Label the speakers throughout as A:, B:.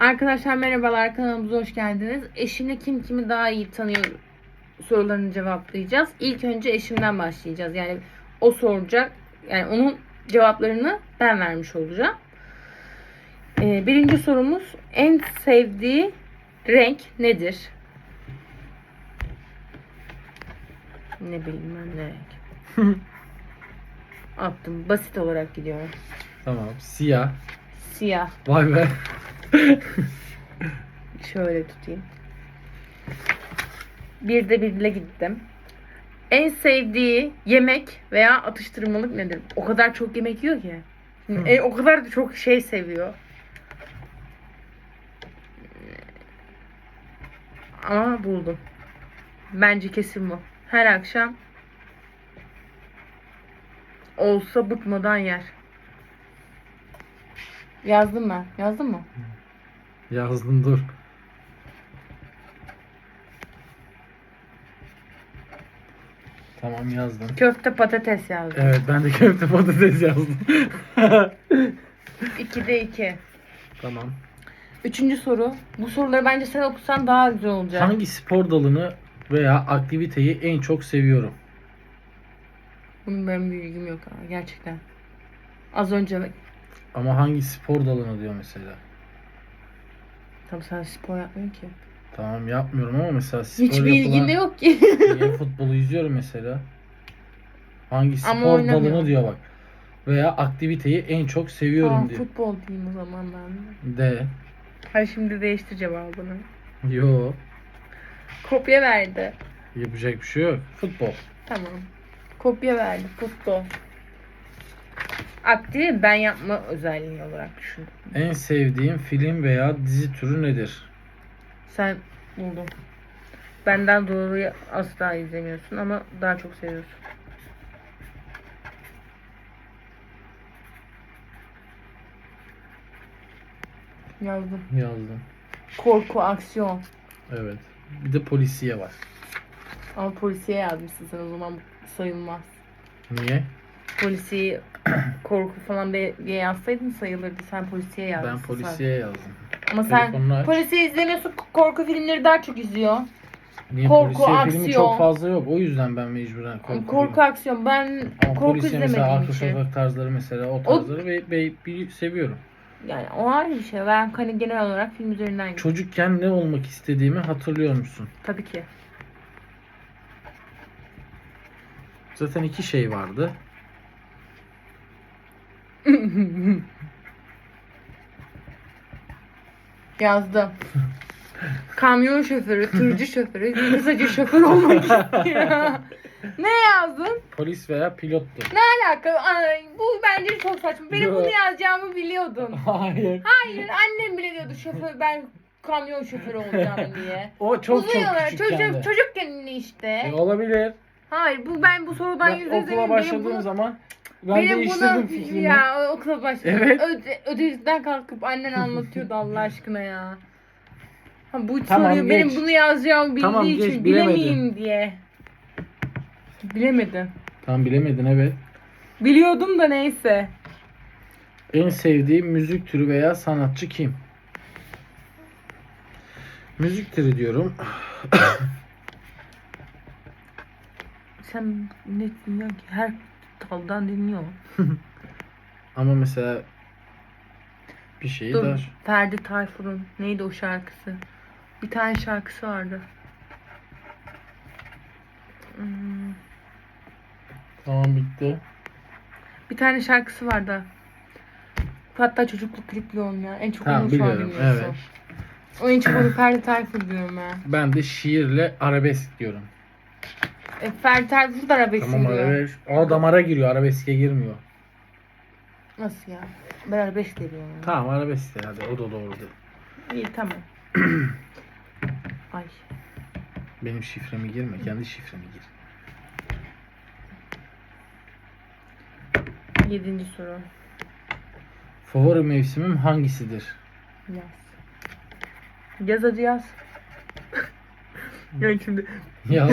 A: Arkadaşlar merhabalar kanalımıza hoş geldiniz. Eşini kim kimi daha iyi tanıyor sorularını cevaplayacağız. İlk önce eşimden başlayacağız. Yani o soracak. Yani onun cevaplarını ben vermiş olacağım. Ee, birinci sorumuz en sevdiği renk nedir? Ne bileyim ben ne renk. Attım. Basit olarak gidiyorum.
B: Tamam. Siyah.
A: Siyah.
B: Vay be.
A: Şöyle tutayım. Bir de birle gittim. En sevdiği yemek veya atıştırmalık nedir? O kadar çok yemek yiyor ki. E, o kadar da çok şey seviyor. Ama buldum. Bence kesin bu. Her akşam olsa bıkmadan yer. Yazdım ben. Yazdın mı?
B: Yazdım dur. Tamam yazdım.
A: Köfte patates yazdım.
B: Evet ben de köfte patates yazdım.
A: 2'de 2.
B: tamam.
A: Üçüncü soru. Bu soruları bence sen okusan daha güzel olacak.
B: Hangi spor dalını veya aktiviteyi en çok seviyorum?
A: Bunun benim bir bilgim yok gerçekten. Az önce
B: Ama hangi spor dalını diyor mesela.
A: Tabii sen spor yapmıyorsun ki.
B: Tamam yapmıyorum ama mesela spor
A: Hiç bilgin
B: yapılan-
A: de yok ki.
B: Niye futbolu izliyorum mesela? Hangi spor dalını diyor bak. Veya aktiviteyi en çok seviyorum
A: tamam
B: diyor.
A: futbol diyeyim o zaman ben de.
B: De.
A: Hadi şimdi değiştir cevabını.
B: Yo.
A: Kopya verdi.
B: Yapacak bir şey yok. Futbol.
A: Tamam. Kopya verdi futbol. Aktivi ben yapma özelliği olarak düşündüm.
B: En sevdiğim film veya dizi türü nedir?
A: Sen buldun. Benden doğruyu asla izlemiyorsun ama daha çok seviyorsun. Yazdım.
B: Yazdım.
A: Korku, aksiyon.
B: Evet. Bir de polisiye var.
A: Ama polisiye yazmışsın sen o zaman sayılmaz.
B: Niye?
A: Polisiye korku falan diye yazsaydın sayılırdı. Sen polisiye yazdın.
B: Ben polisiye yazdım.
A: Ama sen
B: Telefonunu aç.
A: polisiye izlemiyorsun. korku filmleri daha çok izliyor.
B: Niye
A: Korku,
B: polisiye filmi
A: aksiyon.
B: çok fazla yok. O yüzden ben mecburen korku.
A: Korku,
B: filmi-
A: aksiyon. Ben
B: Ama
A: korku
B: polisiye mesela
A: izlemediğim
B: arka
A: için.
B: sokak tarzları mesela o tarzları ve, ve bir seviyorum.
A: Yani o ayrı bir şey. Ben hani genel olarak film üzerinden gidiyorum.
B: Çocukken ne olmak istediğimi hatırlıyor musun?
A: Tabii ki.
B: Zaten iki şey vardı.
A: Yazdım. Kamyon şoförü, tırcı şoförü, kısaca şoför olmak istiyor. ne yazdın?
B: Polis veya pilottu.
A: Ne alaka? Ay, bu bence çok saçma. Benim bunu yazacağımı biliyordun.
B: Hayır.
A: Hayır, annem bile diyordu şoför ben kamyon şoförü olacağım diye.
B: O çok
A: Uzun
B: çok
A: yıllar,
B: küçükken
A: çocuk,
B: de.
A: çocukken işte.
B: E, olabilir.
A: Hayır, bu ben bu sorudan
B: Ben
A: yüz yüze
B: okula
A: eminim.
B: başladığım
A: Benim bunu-
B: zaman ben
A: benim
B: değiştirdim
A: bunu
B: fikrimi.
A: ya okula başladım.
B: Evet.
A: Öde, ödevden kalkıp annen anlatıyordu Allah aşkına ya. Ha, bu
B: Tamam,
A: soruyu benim
B: geç.
A: bunu yazacağım bildiği
B: Tamam, geç,
A: için
B: bilemedin.
A: bilemeyeyim diye. Bilemedim.
B: Tam bilemedin evet.
A: Biliyordum da neyse.
B: En sevdiğim müzik türü veya sanatçı kim? Müzik türü diyorum.
A: Sen ne dinliyorsun ki? Her daldan dinliyor.
B: Ama mesela bir şeyi
A: Dur.
B: dar.
A: Ferdi Tayfur'un neydi o şarkısı? Bir tane şarkısı vardı. Hmm,
B: Tamam bitti.
A: Bir tane şarkısı vardı. Hatta çocukluk klipli oynayan. En çok
B: Tamam,
A: onu şu an dinliyorsun.
B: evet.
A: O en çok onu Ferdi Tayfur diyorum ben.
B: Ben de şiirle arabesk diyorum.
A: E, Ferdi Tayfur da arabesk
B: Tamam
A: diyor.
B: arabesk. Damara giriyor arabeske girmiyor.
A: Nasıl ya? Ben arabesk diyorum. ya.
B: Tamam arabesk de hadi o da doğru.
A: İyi tamam. Ay.
B: Benim şifremi girme kendi şifremi gir.
A: Yedinci soru.
B: Favori mevsimim hangisidir?
A: Yaz. Yaz hadi yaz. ya şimdi.
B: Yaz.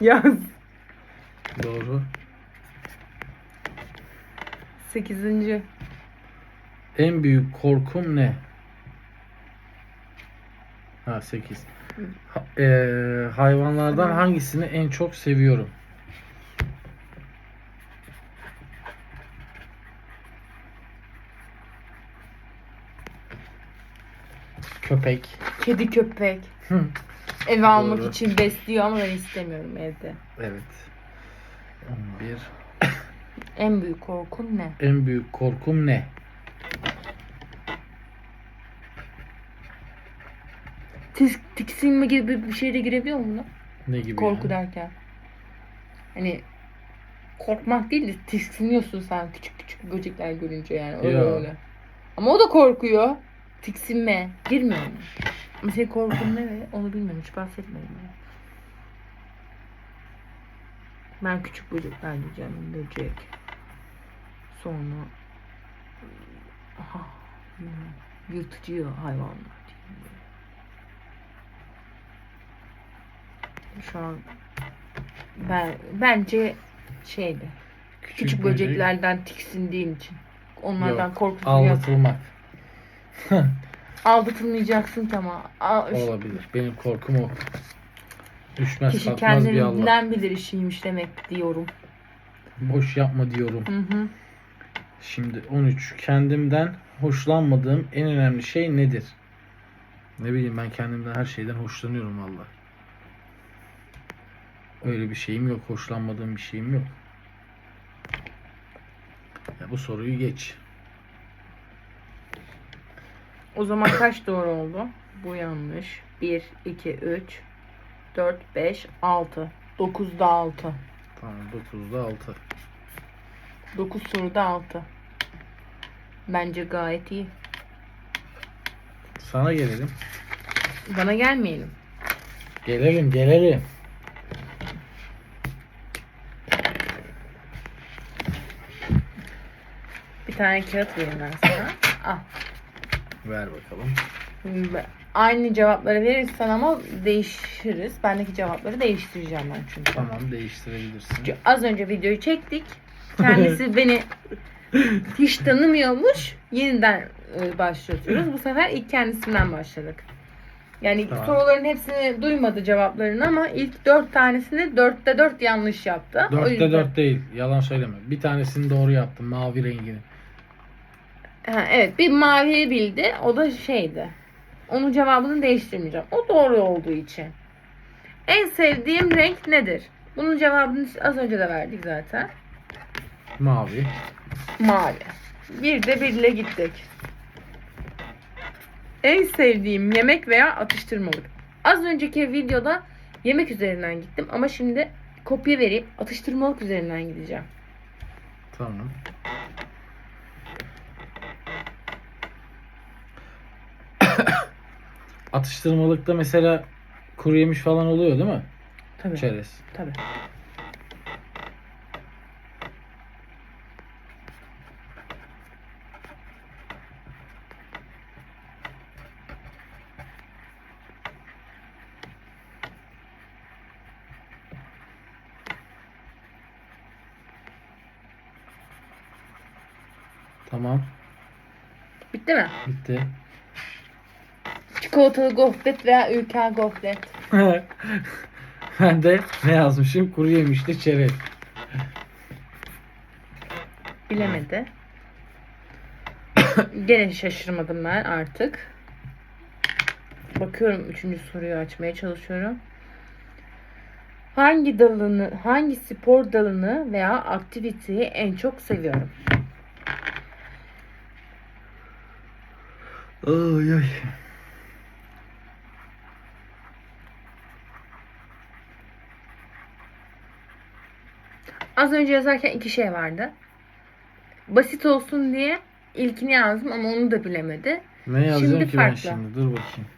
A: yaz.
B: doğru.
A: Sekizinci.
B: En büyük korkum ne? Ha 8. Ha, eee, hayvanlardan hangisini en çok seviyorum? Köpek.
A: Kedi köpek. Eve almak
B: Doğru.
A: için besliyor ama ben istemiyorum evde.
B: Evet. 11.
A: En büyük korkun ne?
B: En büyük korkum ne?
A: Tis, tiksinme gibi bir şey de girebiliyor mu buna?
B: Ne gibi?
A: Korku
B: yani?
A: derken. Hani korkmak değil de tiksiniyorsun sen küçük küçük böcekler görünce yani. Öyle
B: Ya.
A: öyle. Ama o da korkuyor. Tiksinme. Girmiyor mu? Ama senin korkun ne ve onu bilmiyorum. Hiç bahsetmedim. Yani. Ben küçük böcekler diyeceğim. Böcek. Sonra Aha, yırtıcı hayvanlar diyeyim. Şu an ben bence şeydi. Küçük,
B: böcek,
A: böceklerden tiksindiğin için. Onlardan
B: Yok. Aldatılmak.
A: Aldatılmayacaksın ama. Al-
B: Olabilir. Benim korkum o. Düşmez
A: Kişi
B: kalkmaz bir Allah.
A: kendinden bilir işiymiş demek diyorum.
B: Boş yapma diyorum.
A: Hı hı.
B: Şimdi 13. Kendimden hoşlanmadığım en önemli şey nedir? Ne bileyim ben kendimden her şeyden hoşlanıyorum valla. Öyle bir şeyim yok. Hoşlanmadığım bir şeyim yok. Ya bu soruyu geç.
A: O zaman kaç doğru oldu? Bu yanlış. 1, 2, 3, 4, 5, 6. 9'da 6.
B: Tamam 9'da 6.
A: 9 soruda 6. Bence gayet iyi.
B: Sana gelelim.
A: Bana gelmeyelim.
B: Gelelim gelelim.
A: Bir tane kağıt vereyim ben sana. Al.
B: Ver bakalım.
A: Aynı cevapları verirsen ama değişiriz. Bendeki cevapları değiştireceğim ben çünkü.
B: Tamam değiştirebilirsin.
A: Çünkü az önce videoyu çektik. Kendisi beni hiç tanımıyormuş. Yeniden e, başlatıyoruz. Bu sefer ilk kendisinden başladık. Yani
B: Tamam.
A: soruların hepsini duymadı cevaplarını ama ilk dört tanesini dörtte dört yanlış yaptı. O
B: 4'te
A: yüzden-
B: 4 değil. Yalan söyleme. Bir tanesini doğru yaptım. Mavi rengini.
A: Ha, evet bir maviyi bildi. O da şeydi. Onun cevabını değiştirmeyeceğim. O doğru olduğu için. En sevdiğim renk nedir? Bunun cevabını az önce de verdik zaten.
B: Mavi.
A: Mavi. Bir de birle gittik. En sevdiğim yemek veya atıştırmalık. Az önceki videoda yemek üzerinden gittim ama şimdi kopya verip atıştırmalık üzerinden gideceğim.
B: Tamam. Atıştırmalıkta mesela kuru yemiş falan oluyor değil mi?
A: Tabii.
B: Çerez.
A: Tabii.
B: Tamam.
A: Bitti mi?
B: Bitti.
A: Çikolatalı gofret veya ülker gofret.
B: ben de ne yazmışım? Kuru yemişli çerez.
A: Bilemedi. Gene şaşırmadım ben artık. Bakıyorum üçüncü soruyu açmaya çalışıyorum. Hangi dalını, hangi spor dalını veya aktiviteyi en çok seviyorum?
B: Ay ay.
A: Az önce yazarken iki şey vardı. Basit olsun diye ilkini yazdım ama onu da bilemedi.
B: Ne yazacağım
A: Şimdi
B: ki ben
A: farklı.
B: şimdi? Dur bakayım.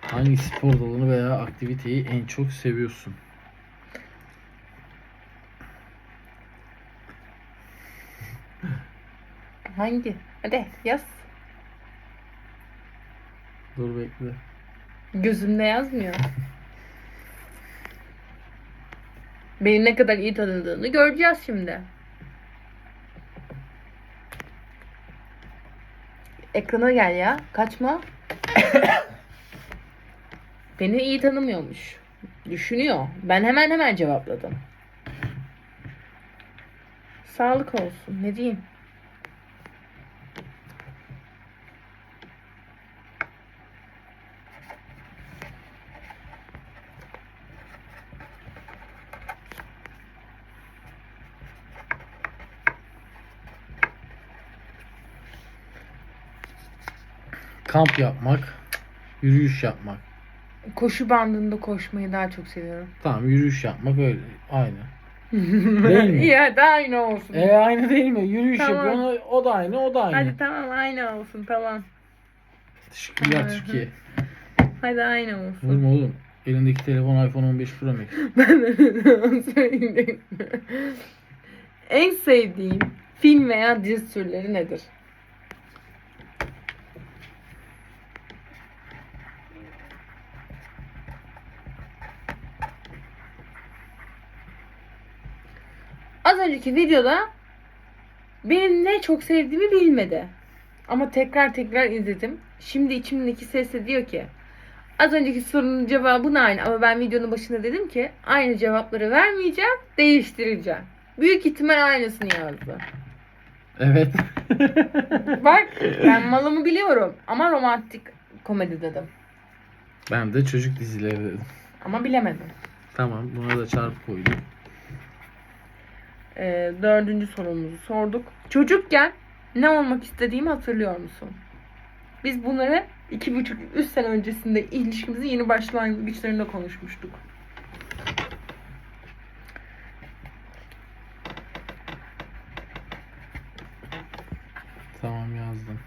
B: Hangi spor dalını veya aktiviteyi en çok seviyorsun?
A: Hangi? Hadi yaz.
B: Dur bekle.
A: Gözümde yazmıyor. Beni ne kadar iyi tanıdığını göreceğiz şimdi. Ekrana gel ya. Kaçma. Beni iyi tanımıyormuş. Düşünüyor. Ben hemen hemen cevapladım. Sağlık olsun. Ne diyeyim?
B: Kamp yapmak, yürüyüş yapmak.
A: Koşu bandında koşmayı daha çok seviyorum.
B: Tamam yürüyüş yapmak öyle. Aynı. Değil mi?
A: ya da aynı olsun.
B: E aynı değil mi? Yürüyüş
A: Tamam.
B: yapıyorsun o da aynı o da aynı.
A: Hadi tamam aynı olsun tamam.
B: Teşekkürler. Türkiye.
A: Hadi aynı olsun.
B: Vurma oğlum. Elindeki telefon iPhone 15 Pro Max.
A: Ben de söyleyeyim. En sevdiğim film veya dizi türleri nedir? Az önceki videoda benim ne çok sevdiğimi bilmedi. Ama tekrar tekrar izledim. Şimdi içimdeki ses de diyor ki Az önceki sorunun cevabı aynı ama ben videonun başında dedim ki aynı cevapları vermeyeceğim, değiştireceğim. Büyük ihtimal aynısını yazdı.
B: Evet.
A: Bak ben malımı biliyorum ama romantik komedi dedim.
B: ben de çocuk dizileri dedim.
A: Ama bilemedim.
B: Tamam buna da çarpı koydum.
A: Ee, dördüncü sorumuzu sorduk. Çocukken ne olmak istediğimi hatırlıyor musun? Biz bunları iki buçuk, üç sene öncesinde ilişkimizin yeni başlangıçlarında konuşmuştuk.
B: Tamam yazdım.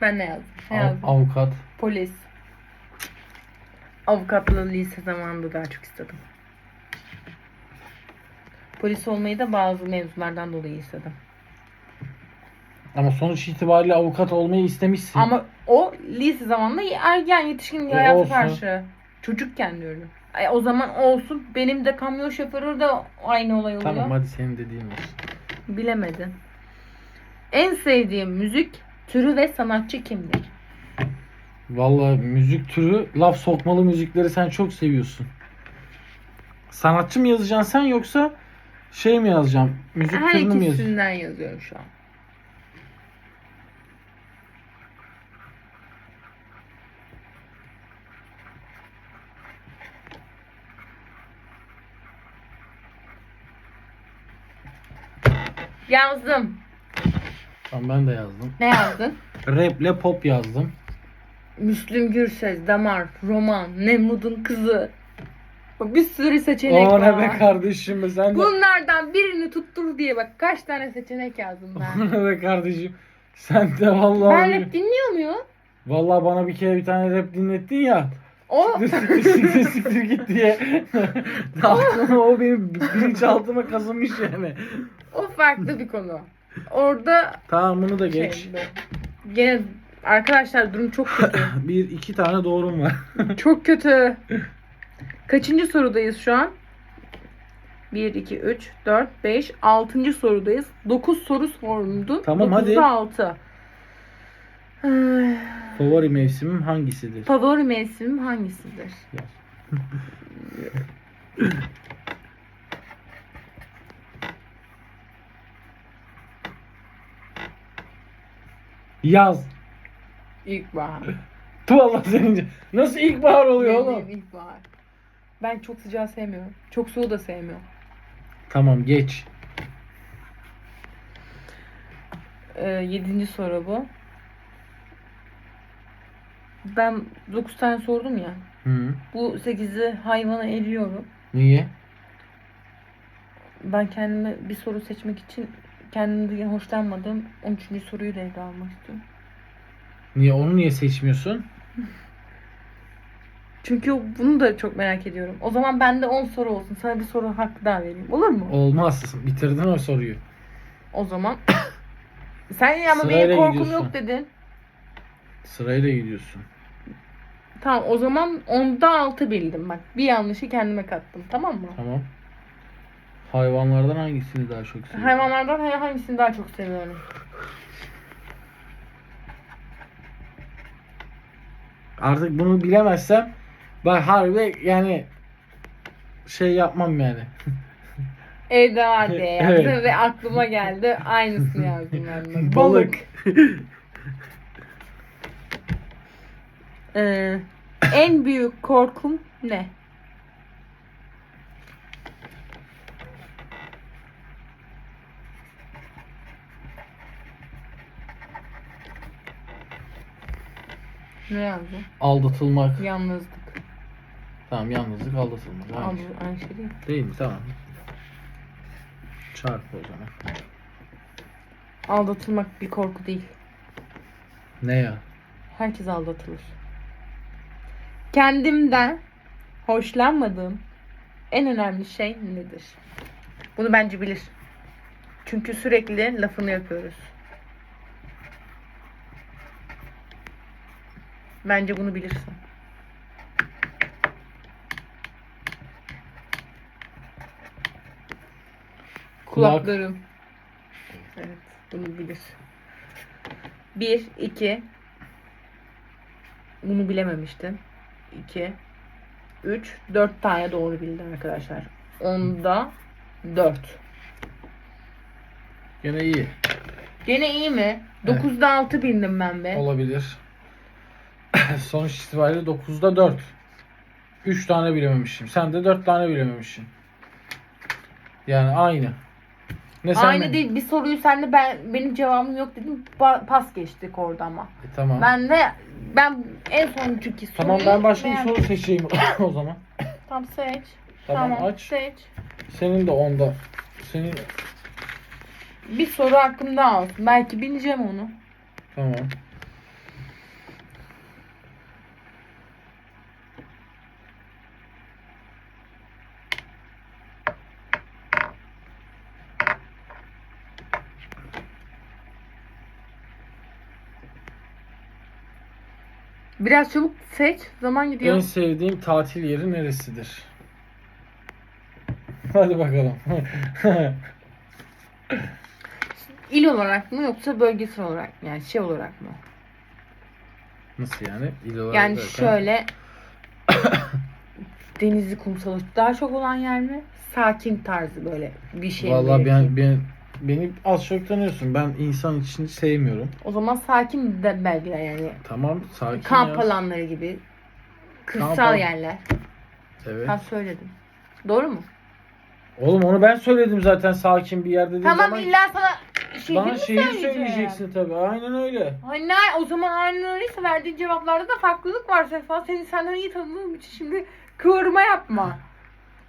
A: Ben ne yazdım? Ne
B: Av-
A: yazdım?
B: avukat.
A: Polis. Avukatlığı lise zamanında daha çok istedim. Polis olmayı da bazı mevzulardan dolayı istedim.
B: Ama sonuç itibariyle avukat olmayı istemişsin.
A: Ama o lise zamanında ergen yetişkin
B: E,
A: hayata
B: olsun.
A: karşı. Çocukken diyorum. Ay, o zaman olsun. Benim de kamyon şoförü de aynı olay oluyor.
B: Tamam hadi senin dediğin olsun.
A: Bilemedin. En sevdiğim müzik türü ve sanatçı kimdir?
B: Vallahi müzik türü laf sokmalı müzikleri sen çok seviyorsun. Sanatçı mı yazacaksın sen yoksa şey mi yazacaksın? Müzik
A: Her
B: türünü mü yazacaksın?
A: ikisinden yazıyorum şu an. Yazdım.
B: Tamam ben de yazdım.
A: Ne yazdın?
B: Rap'le pop yazdım.
A: Müslüm Gürses, Damar, Roman, Nemrud'un kızı. Bak bir sürü seçenek
B: O ne
A: var.
B: be kardeşim sen de.
A: Bunlardan birini tuttur diye bak kaç tane seçenek yazdım ben.
B: O ne be kardeşim. Sen de vallahi.
A: ben rap dinliyor muyum?
B: Vallahi bana bir kere bir tane rap dinlettin ya.
A: O
B: siktir siktir siktir git diye. Aklıma o benim bilinçaltıma kazınmış yani.
A: o farklı bir konu. Orada
B: Tamam bunu da geç.
A: şey, gene arkadaşlar durum çok kötü.
B: Bir iki tane doğrum var.
A: çok kötü. Kaçıncı sorudayız şu an? 1, 2, 3, 4, 5, 6. sorudayız. 9 soru soruldu.
B: Tamam, hadi.
A: 9'da 6.
B: Favori mevsimim hangisidir?
A: Favori mevsimim hangisidir?
B: Yaz.
A: İlkbahar.
B: Tu Allah senince. Nasıl ilkbahar oluyor oğlum?
A: İlkbahar. Ben çok sıcağı sevmiyorum. Çok soğuğu da sevmiyorum.
B: Tamam geç.
A: Ee, yedinci soru bu. Ben 9 tane sordum ya.
B: Hı.
A: Bu 8'i hayvana eliyorum.
B: Niye?
A: Ben kendime bir soru seçmek için kendimden hoşlanmadığım 13. soruyu da elde almak istiyorum.
B: Niye onu niye seçmiyorsun?
A: Çünkü bunu da çok merak ediyorum. O zaman bende 10 soru olsun. Sana bir soru hakkı daha vereyim. Olur mu?
B: Olmaz. Bitirdin o soruyu.
A: O zaman. Sen ya ama
B: Sırayla
A: benim korkum
B: gidiyorsun.
A: yok dedin.
B: Sırayla gidiyorsun.
A: Tamam o zaman onda 6 bildim bak. Bir yanlışı kendime kattım. Tamam mı?
B: Tamam. Hayvanlardan hangisini daha çok seviyorsun?
A: Hayvanlardan hangisini daha çok seviyorum?
B: Artık bunu bilemezsem ben harbi yani şey yapmam yani.
A: Evde var diye yazdım
B: Evet.
A: ve aklıma geldi. Aynısını yazdım ben de.
B: Balık.
A: Ee, en büyük korkum ne? Ne yazdı?
B: Aldatılmak.
A: Yalnızlık.
B: Tamam yalnızlık aldatılmak. Aynı, şey.
A: aynı şey değil.
B: Değil mi? Tamam. Çarp o zaman.
A: Aldatılmak bir korku değil.
B: Ne ya?
A: Herkes aldatılır. Kendimden hoşlanmadığım en önemli şey nedir? Bunu bence bilir. Çünkü sürekli lafını yapıyoruz. Bence bunu bilirsin. Kulaklarım. Evet, bunu bilir. Bir, iki. Bunu bilememiştim. İki, üç, dört tane doğru bildim arkadaşlar. Onda dört.
B: Gene iyi.
A: Gene iyi mi?
B: Evet.
A: Dokuzda altı bildim ben be.
B: Olabilir. Sonuç itibariyle 9'da 4. 3 tane bilememişim. Sen de 4 tane bilememişsin. Yani aynı. Ne sen
A: Aynı
B: mi?
A: değil. Bir soruyu sen de ben benim cevabım yok dedim. Pa- pas geçtik orada ama.
B: E, tamam.
A: Ben de ben en sonuncuki soruyu
B: Tamam ben başka bir
A: beğendim.
B: soru seçeyim o zaman.
A: Tamam seç.
B: Tamam, aç.
A: Seç.
B: Senin de onda. Senin
A: Bir soru hakkımda olsun. Belki bileceğim onu.
B: tamam.
A: Biraz çabuk seç. Zaman gidiyor.
B: En sevdiğim tatil yeri neresidir? Hadi bakalım.
A: İl olarak mı yoksa bölgesel olarak mı? Yani şey olarak mı?
B: Nasıl yani? İl olarak
A: Yani
B: derken?
A: şöyle denizli kumsalı daha çok olan yer mi? Sakin tarzı böyle bir şey mi
B: Vallahi ben, ben beni az çok tanıyorsun. Ben insan için sevmiyorum.
A: O zaman sakin de belgeler yani.
B: Tamam sakin
A: Kamp
B: yaz.
A: alanları gibi. Kırsal yerler.
B: Evet.
A: Ben söyledim. Doğru mu?
B: Oğlum onu ben söyledim zaten sakin bir yerde değil
A: tamam
B: zaman.
A: illa sana şehir
B: Bana
A: mi
B: şehir
A: söyleyeceğim?
B: söyleyeceksin tabii. Aynen öyle.
A: Ay ne? O zaman aynen öyleyse verdiğin cevaplarda da farklılık var Sefa. Seni senden iyi tanıdığım için şimdi kıvırma yapma.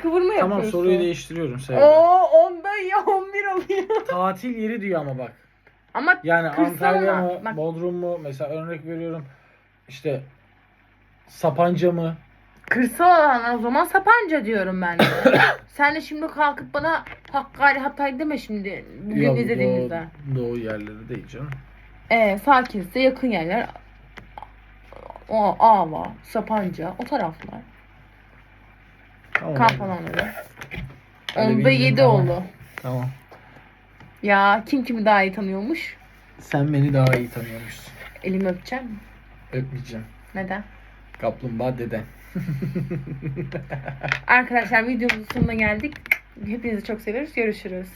A: Kıvırma
B: Tamam
A: yapıyorsun.
B: soruyu değiştiriyorum Sevda.
A: Oo 10'da ya 11 oluyor.
B: Tatil yeri diyor ama bak.
A: Ama
B: Yani
A: Kırsal
B: Antalya
A: ama,
B: mı,
A: bak-
B: Bodrum mu? Mesela örnek veriyorum. İşte Sapanca mı?
A: kırsal alan o zaman Sapanca diyorum ben de. Sen de şimdi kalkıp bana Hakkari Hatay deme şimdi. Bugün
B: Yok,
A: izlediğimizde.
B: Doğu, doğu yerleri değil canım.
A: Ee, sakinse yakın yerler. O Ava, Sapanca o taraflar.
B: Tamam.
A: Kamp alanları.
B: Öyle
A: Onda
B: bildim
A: 7
B: ama.
A: oldu.
B: Tamam.
A: Ya kim kimi daha iyi tanıyormuş?
B: Sen beni daha iyi tanıyormuşsun.
A: Elimi öpeceğim mi?
B: Öpmeyeceğim.
A: Neden?
B: Kaplumbağa deden.
A: Arkadaşlar videomuzun sonuna geldik. Hepinizi çok seviyoruz. Görüşürüz.